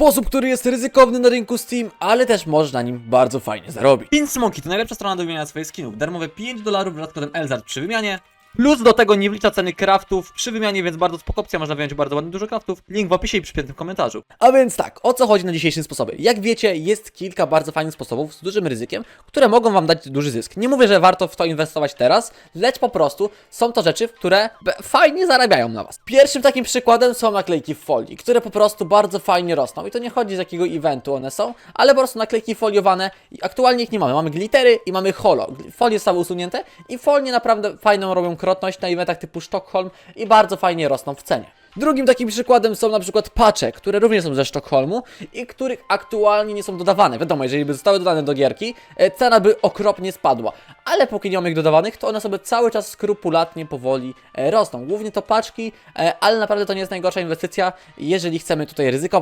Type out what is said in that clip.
Sposób, który jest ryzykowny na rynku Steam, ale też możesz na nim bardzo fajnie zarobić. Pin Smoky to najlepsza strona do wymiany swoich skinów. Darmowe 5 dolarów wraz kodem LZARD przy wymianie. Plus do tego nie wlicza ceny craftów przy wymianie, więc bardzo spoko opcja, można wyjąć bardzo ładnie dużo craftów. Link w opisie i przypiętym komentarzu. A więc tak, o co chodzi na dzisiejszym sposobie? Jak wiecie, jest kilka bardzo fajnych sposobów z dużym ryzykiem, które mogą wam dać duży zysk. Nie mówię, że warto w to inwestować teraz, lecz po prostu są to rzeczy, które fajnie zarabiają na was. Pierwszym takim przykładem są naklejki w folii, które po prostu bardzo fajnie rosną. I to nie chodzi z jakiego eventu one są, ale po prostu naklejki foliowane i aktualnie ich nie mamy. Mamy glittery i mamy holo. Folie zostały usunięte i folie naprawdę fajną robią krotność na eventach typu Sztokholm i bardzo fajnie rosną w cenie. Drugim takim przykładem są na przykład patche, które również są ze Sztokholmu i których aktualnie nie są dodawane. Wiadomo, jeżeli by zostały dodane do gierki, e, cena by okropnie spadła. Ale póki nie mamy ich dodawanych, to one sobie cały czas skrupulatnie, powoli e, rosną. Głównie to paczki, e, ale naprawdę to nie jest najgorsza inwestycja, jeżeli chcemy tutaj ryzykować.